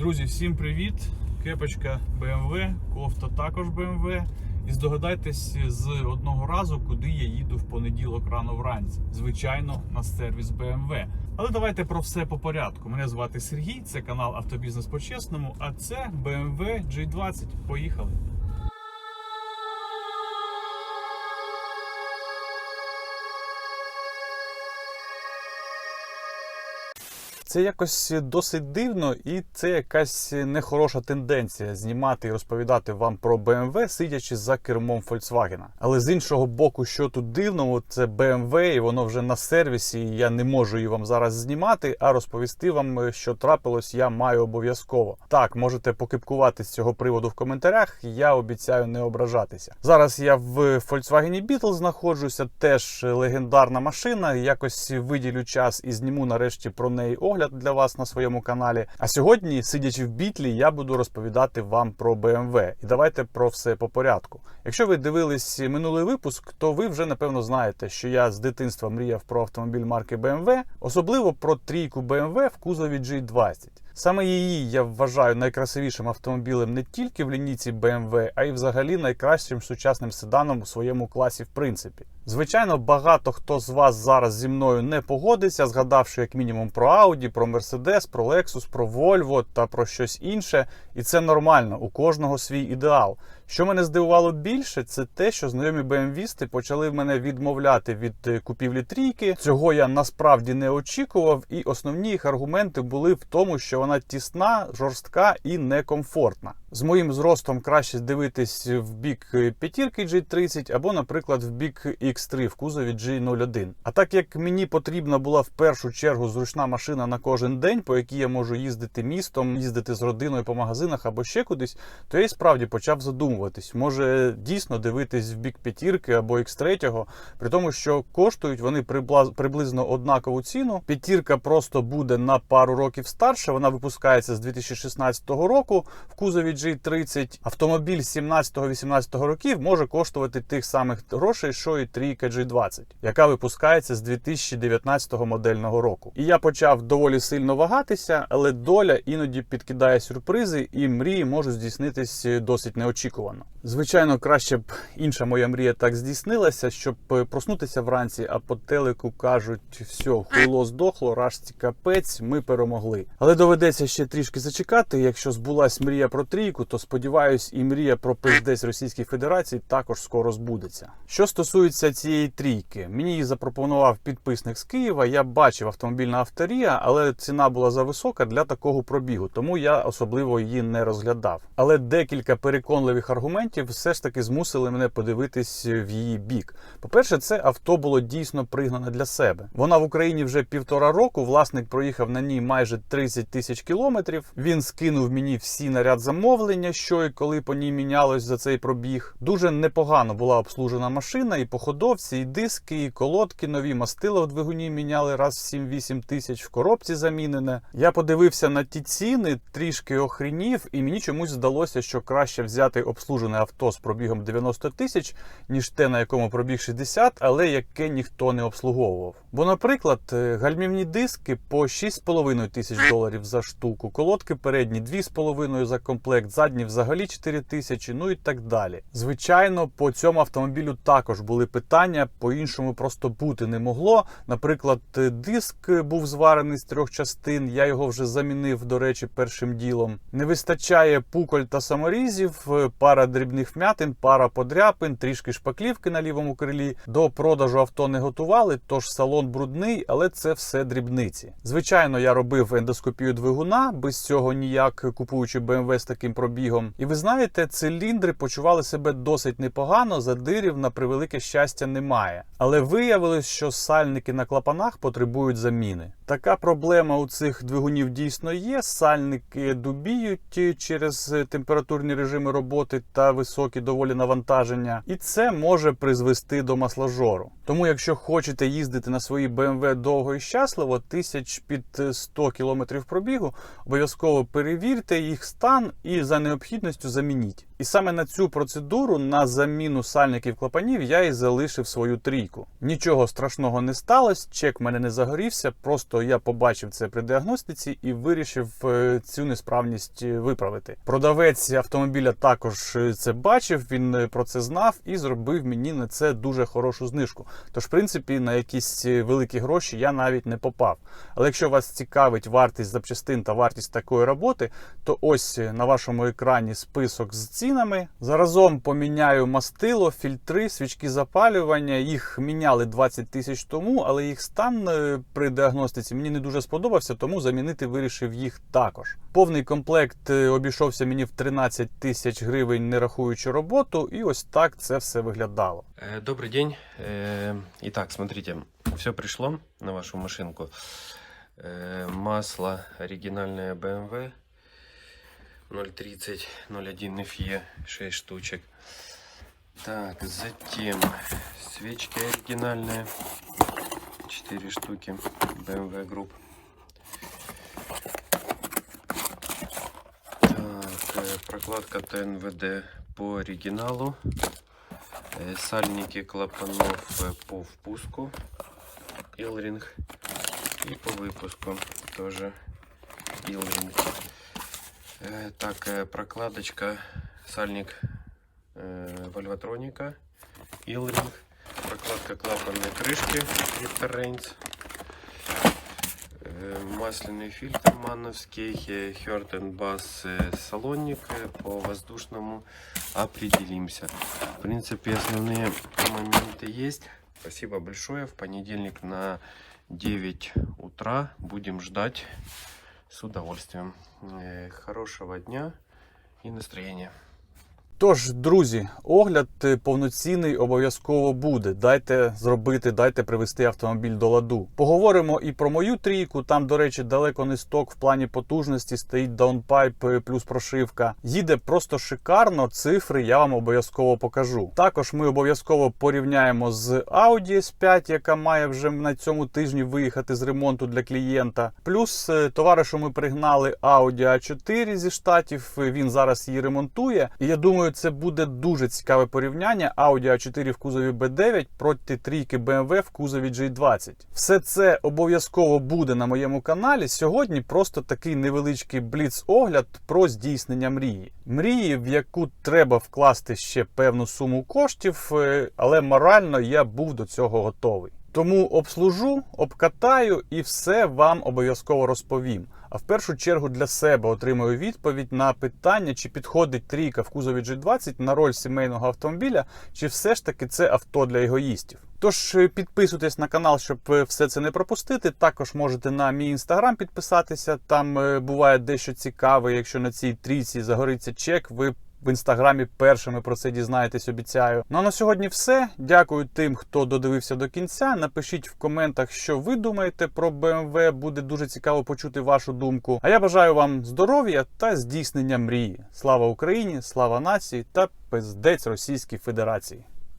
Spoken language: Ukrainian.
Друзі, всім привіт! Кепочка BMW, кофта також BMW. І здогадайтесь з одного разу, куди я їду в понеділок рано вранці. Звичайно, на сервіс BMW. Але давайте про все по порядку. Мене звати Сергій, це канал Автобізнес по-чесному, а це BMW G20. Поїхали! Це якось досить дивно, і це якась нехороша тенденція знімати і розповідати вам про BMW, сидячи за кермом Volkswagen. Але з іншого боку, що тут дивного, це BMW, і воно вже на сервісі. і Я не можу її вам зараз знімати, а розповісти вам, що трапилось, я маю обов'язково. Так, можете покипкувати з цього приводу в коментарях. Я обіцяю не ображатися. Зараз я в Volkswagen Beetle знаходжуся, теж легендарна машина. Якось виділю час і зніму нарешті про неї огляд для вас на своєму каналі. А сьогодні, сидячи в бітлі, я буду розповідати вам про BMW. І давайте про все по порядку. Якщо ви дивились минулий випуск, то ви вже напевно знаєте, що я з дитинства мріяв про автомобіль марки BMW, особливо про трійку BMW в кузові G20. Саме її я вважаю найкрасивішим автомобілем не тільки в лінійці BMW, а й взагалі найкращим сучасним седаном у своєму класі, в принципі. Звичайно, багато хто з вас зараз зі мною не погодиться, згадавши як мінімум про Audi, про Mercedes, про Lexus, про Volvo та про щось інше. І це нормально, у кожного свій ідеал. Що мене здивувало більше, це те, що знайомі БМВісти почали мене відмовляти від е, купівлі трійки. Цього я насправді не очікував, і основні їх аргументи були в тому, що вона тісна, жорстка і некомфортна. З моїм зростом краще дивитись в бік п'ятірки G30 або, наприклад, в бік X3 в кузові G01. А так як мені потрібна була в першу чергу зручна машина на кожен день, по якій я можу їздити містом, їздити з родиною по магазинах або ще кудись, то я й справді почав задумуватись. Може дійсно дивитись в бік п'ятірки або X3, при тому, що коштують вони приблизно однакову ціну. П'ятірка просто буде на пару років старша. Вона випускається з 2016 року в кузові G30. Автомобіль 17-18 років може коштувати тих самих грошей, що і трійка G20, яка випускається з 2019 модельного року. І я почав доволі сильно вагатися, але доля іноді підкидає сюрпризи, і мрії можуть здійснитись досить неочікувано. Звичайно, краще б інша моя мрія так здійснилася, щоб е, проснутися вранці, а по телеку кажуть, все, хуйло здохло, рашці капець, ми перемогли. Але доведеться ще трішки зачекати. Якщо збулась мрія про трійку, то сподіваюсь, і мрія про пиздець Російської Федерації також скоро збудеться. Що стосується цієї трійки, мені її запропонував підписник з Києва. Я бачив автомобіль на авторія, але ціна була зависока для такого пробігу, тому я особливо її не розглядав. Але декілька переконливих аргументів все ж таки змусили мене подивитись в її бік. По-перше, це авто було дійсно пригнане для себе. Вона в Україні вже півтора року. Власник проїхав на ній майже 30 тисяч кілометрів. Він скинув мені всі наряд замовлення, що і коли по ній мінялось за цей пробіг. Дуже непогано була обслужена машина, і походовці, і диски, і колодки нові мастила в двигуні міняли раз в 7-8 тисяч в коробці замінене. Я подивився на ті ціни, трішки охрінів, і мені чомусь здалося, що краще взяти обслужене авто з пробігом 90 тисяч, ніж те, на якому пробіг 60, але яке ніхто не обслуговував. Бо, наприклад, е, гальмівні диски по 6,5 тисяч доларів за штуку, колодки передні 2,5 за комплект, задні взагалі 4 тисячі, ну і так далі. Звичайно, по цьому автомобілю також були питання, по-іншому просто бути не могло. Наприклад, е, диск був зварений з трьох частин, я його вже замінив, до речі, першим ділом. Не вистачає пуколь та саморізів, е, пара дрібних вмятин, пара подряпин, трішки шпаклівки на лівому крилі. До продажу авто не готували, тож салон брудний, але це все дрібниці. Звичайно, я робив ендоскопію двигуна, без цього ніяк купуючи BMW з таким пробігом. І ви знаєте, циліндри почували себе досить непогано, задирів на превелике щастя немає. Але виявилось, що сальники на клапанах потребують заміни. Така проблема у цих двигунів дійсно є. Сальники дубіють через температурні режими роботи та високі доволі навантаження, і це може призвести до масложору. Тому, якщо хочете їздити на своїй BMW довго і щасливо, тисяч під 100 км пробігу, обов'язково перевірте їх стан і за необхідністю замініть. І саме на цю процедуру, на заміну сальників клапанів, я і залишив свою трійку. Нічого страшного не сталося, чек мене не загорівся. Просто я побачив це при діагностиці і вирішив е, цю несправність е, виправити. Продавець автомобіля також е, це бачив, він е, про це знав і зробив мені на це дуже хорошу знижку. Тож, в принципі, на якісь е, великі гроші я навіть не попав. Але якщо вас цікавить вартість запчастин та вартість такої роботи, то ось е, на вашому екрані список з цінами. Заразом поміняю мастило, фільтри, свічки запалювання. Їх міняли 20 тисяч тому, але їх стан е, при діагностиці мені не дуже сподобався, тому замінити вирішив їх також. Повний комплект обійшовся мені в 13 тисяч гривень, не рахуючи роботу, і ось так це все виглядало. Добрый день. Итак, смотрите, все пришло на вашу машинку. Э, Масло оригинальное BMW 030 01 FE 6 штучек. Так, затем свечки оригинальные 4 штуки BMW Group. Так, э, прокладка ТНВД по оригиналу. Э, сальники клапанов э, по впуску Илринг и по выпуску тоже Илринг. Э, Так, э, прокладочка сальник э, Вольватроника Илринг. Прокладка клапанной крышки Виктор Рейнс. Э, Масляный фильтр мановский, Хёртен Бас салонник э, по воздушному определимся. В принципе, основные моменты есть. Спасибо большое. В понедельник на 9 утра будем ждать с удовольствием. Э, Хорошего дня и настроения. Тож, друзі, огляд е, повноцінний обов'язково буде. Дайте зробити, дайте привести автомобіль до ладу. Поговоримо і про мою трійку. Там, до речі, далеко не сток в плані потужності, стоїть даунпайп е, плюс прошивка. Їде просто шикарно. Цифри я вам обов'язково покажу. Також ми обов'язково порівняємо з Audi S5, яка має вже на цьому тижні виїхати з ремонту для клієнта. Плюс е, товаришу ми пригнали Audi A4 зі штатів. Він зараз її ремонтує. І я думаю, це буде дуже цікаве порівняння Audi A4 в кузові B9 проти трійки BMW в кузові G20. Все це обов'язково буде на моєму каналі. Сьогодні просто такий невеличкий бліц-огляд про здійснення мрії. Мрії, в яку треба вкласти ще певну суму коштів, е, але морально я був до цього готовий. Тому обслужу, обкатаю і все вам обов'язково розповім. А в першу чергу для себе отримую відповідь на питання, чи підходить трійка в кузові G20 на роль сімейного автомобіля, чи все ж таки це авто для егоїстів. Тож е, підписуйтесь на канал, щоб е, все це не пропустити. Також можете на мій інстаграм підписатися. Там е, буває дещо цікаве. Якщо на цій трійці загориться чек, ви в інстаграмі першими про це дізнаєтесь, обіцяю. Ну а на сьогодні все. Дякую тим, хто додивився до кінця. Напишіть в коментах, що ви думаєте про BMW. Буде дуже цікаво почути вашу думку. А я бажаю вам здоров'я та здійснення мрії. Слава Україні, слава нації та пиздець Російській Федерації.